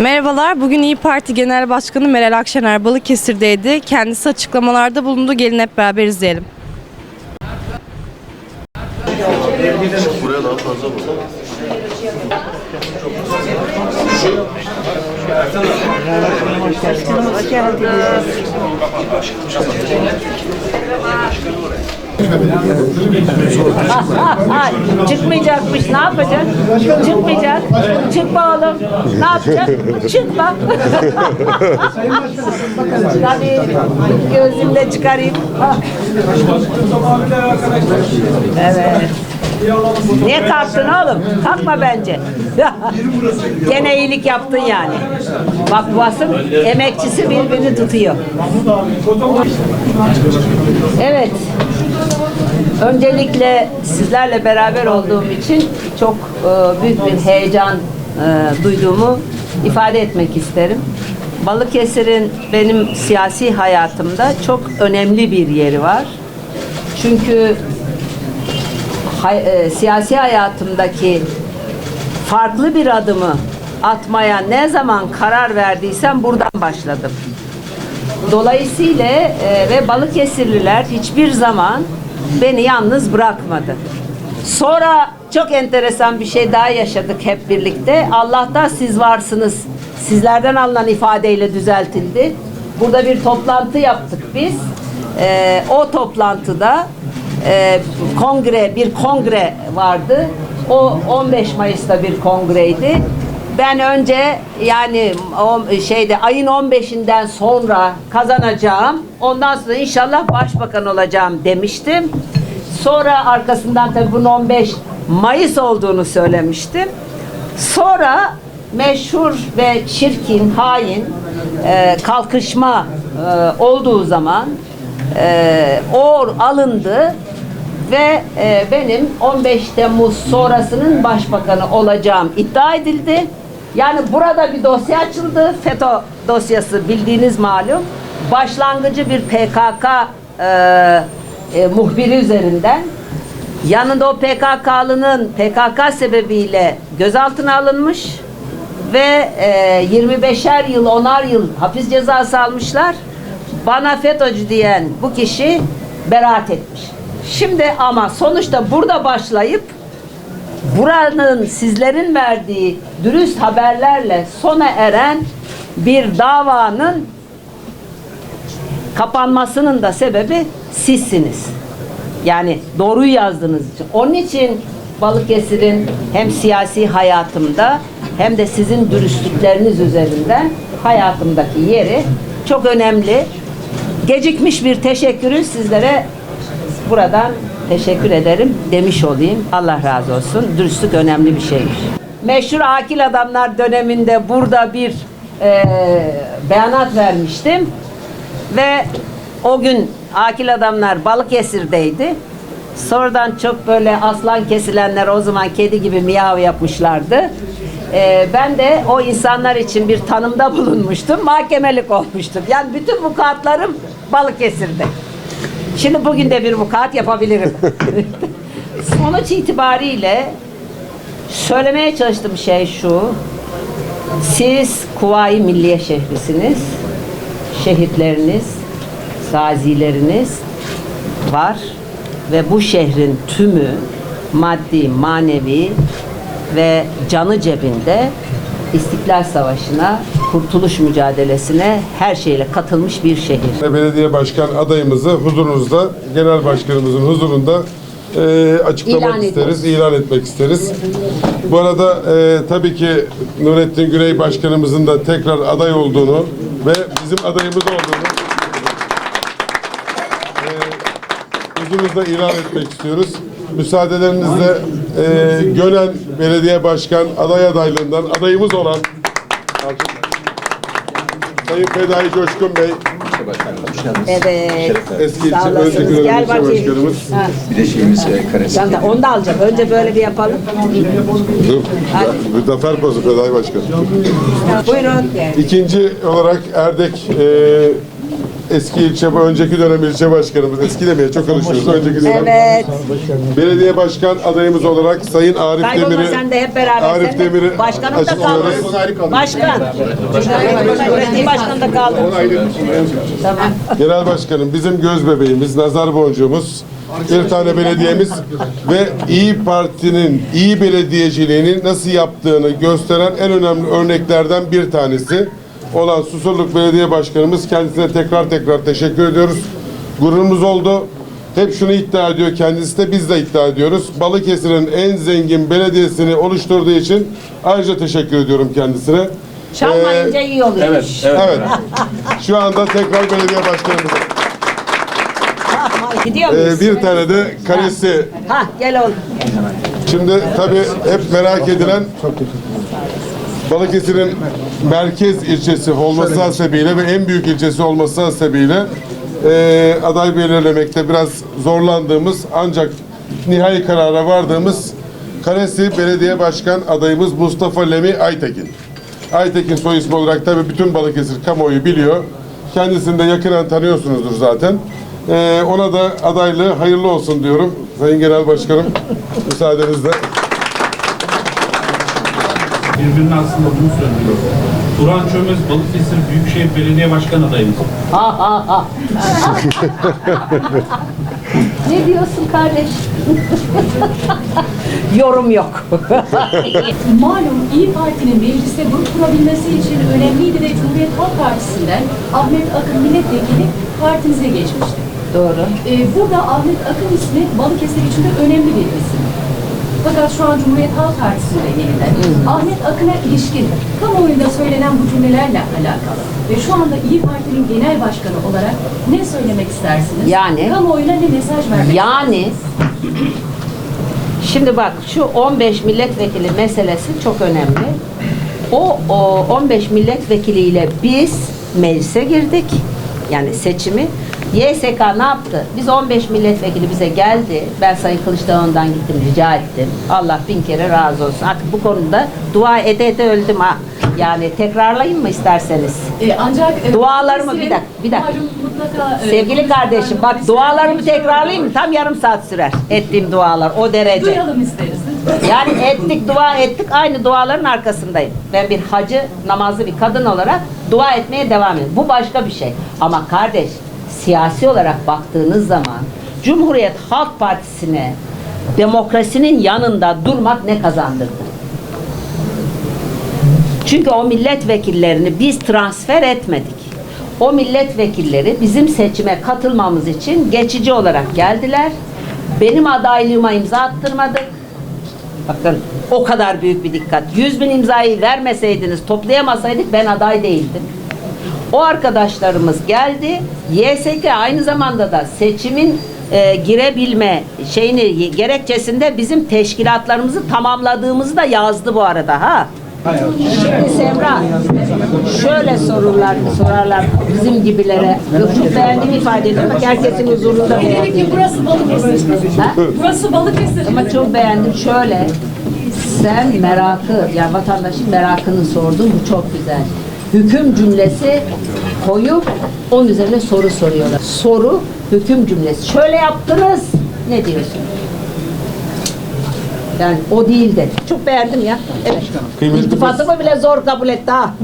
Merhabalar, bugün İyi Parti Genel Başkanı Meral Akşener Balıkesir'deydi. Kendisi açıklamalarda bulundu. Gelin hep beraber izleyelim. Buraya daha fazla mı? Ha, çıkmayacakmış. Ne yapacak? Çıkmayacak. Çıkma oğlum. Ne yapacak? Çıkma. Tabii gözümle çıkarayım. Evet. Niye kalktın oğlum? Kalkma bence. Gene iyilik yaptın yani. Bak bu asıl emekçisi birbirini tutuyor. Evet. Öncelikle sizlerle beraber olduğum için çok e, büyük bir heyecan e, duyduğumu ifade etmek isterim. Balıkesir'in benim siyasi hayatımda çok önemli bir yeri var. Çünkü e, siyasi hayatımdaki farklı bir adımı atmaya ne zaman karar verdiysem buradan başladım. Dolayısıyla e, ve Balıkesirliler hiçbir zaman beni yalnız bırakmadı. Sonra çok enteresan bir şey daha yaşadık hep birlikte. Allah'ta siz varsınız. Sizlerden alınan ifadeyle düzeltildi. Burada bir toplantı yaptık biz. E, o toplantıda e, kongre bir kongre vardı. O 15 Mayıs'ta bir kongreydi. Ben önce yani şeyde ayın 15'inden sonra kazanacağım. Ondan sonra inşallah başbakan olacağım demiştim. Sonra arkasından tabii bunun 15 Mayıs olduğunu söylemiştim. Sonra meşhur ve çirkin, hain e, kalkışma e, olduğu zaman e, o alındı ve e, benim 15 Temmuz sonrasının başbakanı olacağım iddia edildi. Yani burada bir dosya açıldı. FETÖ dosyası bildiğiniz malum. Başlangıcı bir PKK e, e, muhbiri üzerinden. Yanında o PKK'lının PKK sebebiyle gözaltına alınmış ve e, 25'er yıl, 10'ar yıl hapis cezası almışlar. Bana FETÖ'cü diyen bu kişi beraat etmiş. Şimdi ama sonuçta burada başlayıp buranın sizlerin verdiği dürüst haberlerle sona eren bir davanın kapanmasının da sebebi sizsiniz. Yani doğruyu yazdığınız için. Onun için Balıkesir'in hem siyasi hayatımda hem de sizin dürüstlükleriniz üzerinden hayatımdaki yeri çok önemli. Gecikmiş bir teşekkürü sizlere buradan teşekkür ederim demiş olayım. Allah razı olsun. Dürüstlük önemli bir şeymiş. Meşhur akil adamlar döneminde burada bir eee, beyanat vermiştim. Ve o gün akil adamlar Balıkesir'deydi. Sonradan çok böyle aslan kesilenler o zaman kedi gibi miyav yapmışlardı. Ee, ben de o insanlar için bir tanımda bulunmuştum. Mahkemelik olmuştum. Yani bütün vukuatlarım Balıkesir'de. Şimdi bugün de bir vukuat yapabilirim. Sonuç itibariyle söylemeye çalıştığım şey şu. Siz Kuvayi Milliye şehrisiniz. Şehitleriniz, gazileriniz var ve bu şehrin tümü maddi, manevi ve canı cebinde İstiklal Savaşı'na, kurtuluş mücadelesine her şeyle katılmış bir şehir. Belediye başkan adayımızı huzurunuzda, genel başkanımızın huzurunda e, açıklamak İlan isteriz, ediyoruz. ilan etmek isteriz. Bu arada e, tabii ki Nurettin Güney başkanımızın da tekrar aday olduğunu ve bizim adayımız olduğunu e, huzurunuzda ilan etmek istiyoruz. Müsaadelerinizle e, Gönen Belediye Başkan aday adaylığından adayımız olan Sayın Fedai Coşkun Bey, Evet. Eski Sağ ilçe olasınız. önceki Gel ilçe bakayım. başkanımız. Ha. Bir de şeyimiz e, karesi. Sen de onu da alacağım. Önce böyle bir yapalım. Dur. Bir zafer pozu Fedai Başkan. Buyurun. İkinci olarak Erdek e, eski ilçe, önceki dönem ilçe başkanımız, eski demeye çok alışıyoruz, önceki dönem Evet. belediye başkan adayımız olarak Sayın Arif Kaybolma Demir'i sen de hep beraber. Arif sen de. Demir'i Başkanım da açıklıyoruz. kaldı. Başkan. Belediye başkanı da kaldı. Tamam. Genel Başkanım bizim göz bebeğimiz, nazar boncuğumuz, bir tane belediyemiz ve İyi Parti'nin iyi belediyeciliğini nasıl yaptığını gösteren en önemli örneklerden bir tanesi olan Susurluk Belediye Başkanımız kendisine tekrar tekrar teşekkür ediyoruz. Gururumuz oldu. Hep şunu iddia ediyor kendisi de biz de iddia ediyoruz. Balıkesir'in en zengin belediyesini oluşturduğu için ayrıca teşekkür ediyorum kendisine. Çalmayınca Ee, iyi oluyor. Evet, evet. Evet. Şu anda tekrar belediye başkanımız. Gidiyor Ee, bir tane de kalesi. Ha gel oğlum. Şimdi tabii hep merak edilen Balıkesir'in merkez ilçesi olması hasebiyle ve en büyük ilçesi olması hasebiyle e, aday belirlemekte biraz zorlandığımız ancak nihai karara vardığımız Kalesi Belediye Başkan adayımız Mustafa Lemi Aytekin. Aytekin soy ismi olarak tabii bütün Balıkesir kamuoyu biliyor. Kendisini de yakinen tanıyorsunuzdur zaten. E, ona da adaylığı hayırlı olsun diyorum. Sayın Genel Başkanım müsaadenizle. Birbirine aslında bunu söylüyor. Turan Çömez Balıkesir Büyükşehir Belediye Başkan adayımız. Ha ha ha. ne diyorsun kardeş? Yorum yok. Malum İyi Parti'nin mecliste grup kurabilmesi için önemliydi ve Cumhuriyet Halk Partisi'nden Ahmet Akın milletvekili partinize geçmişti. Doğru. Ee, burada Ahmet Akın ismi Balıkesir için de önemli bir isim. Fakat şu an Cumhuriyet Halk Partisi'nde yeniden. Ahmet Akın'a ilişkin kamuoyunda söylenen bu cümlelerle alakalı ve şu anda İyi Parti'nin genel başkanı olarak ne söylemek istersiniz? Yani? Kamuoyuna ne mesaj vermek Yani şimdi bak şu 15 milletvekili meselesi çok önemli. O, o 15 milletvekiliyle biz meclise girdik. Yani seçimi. YSK ne yaptı? Biz 15 milletvekili bize geldi. Ben Sayın Kılıçdaroğlu'ndan gittim rica ettim. Allah bin kere razı olsun. Artık bu konuda dua ede ede öldüm ha. Yani tekrarlayayım mı isterseniz? Ee, ancak e, Dualarımı bir dakika, bir dakika. mutlaka, e, Sevgili kardeşim bak dualarımı tekrarlayayım mı? Tam yarım saat sürer. Ettiğim dualar o derece. Duyalım isteriz. Yani ettik dua ettik aynı duaların arkasındayım. Ben bir hacı namazlı bir kadın olarak dua etmeye devam ediyorum. Bu başka bir şey. Ama kardeş siyasi olarak baktığınız zaman Cumhuriyet Halk Partisi'ne demokrasinin yanında durmak ne kazandırdı? Çünkü o milletvekillerini biz transfer etmedik. O milletvekilleri bizim seçime katılmamız için geçici olarak geldiler. Benim adaylığıma imza attırmadık. Bakın o kadar büyük bir dikkat. 100 bin imzayı vermeseydiniz, toplayamasaydık ben aday değildim. O arkadaşlarımız geldi. YSK aynı zamanda da seçimin e, girebilme şeyini gerekçesinde bizim teşkilatlarımızı tamamladığımızı da yazdı bu arada ha. Şimdi Semra şöyle sorurlar sorarlar bizim gibilere. Yok çok beğendiğimi ifade ediyor. Bak herkesin huzurunda Dedik ki burası Balıkesir. Ha? Burası Balıkesir. Ama çok beğendim. Şöyle sen merakı, yani vatandaşın merakını sordun. Bu çok güzel. Hüküm cümlesi koyup onun üzerine soru soruyorlar. Soru, hüküm cümlesi. Şöyle yaptınız. Ne diyorsun? Yani o değil de. Çok beğendim ya. Evet. Kıymetli İltifatımı bile zor kabul etti ha.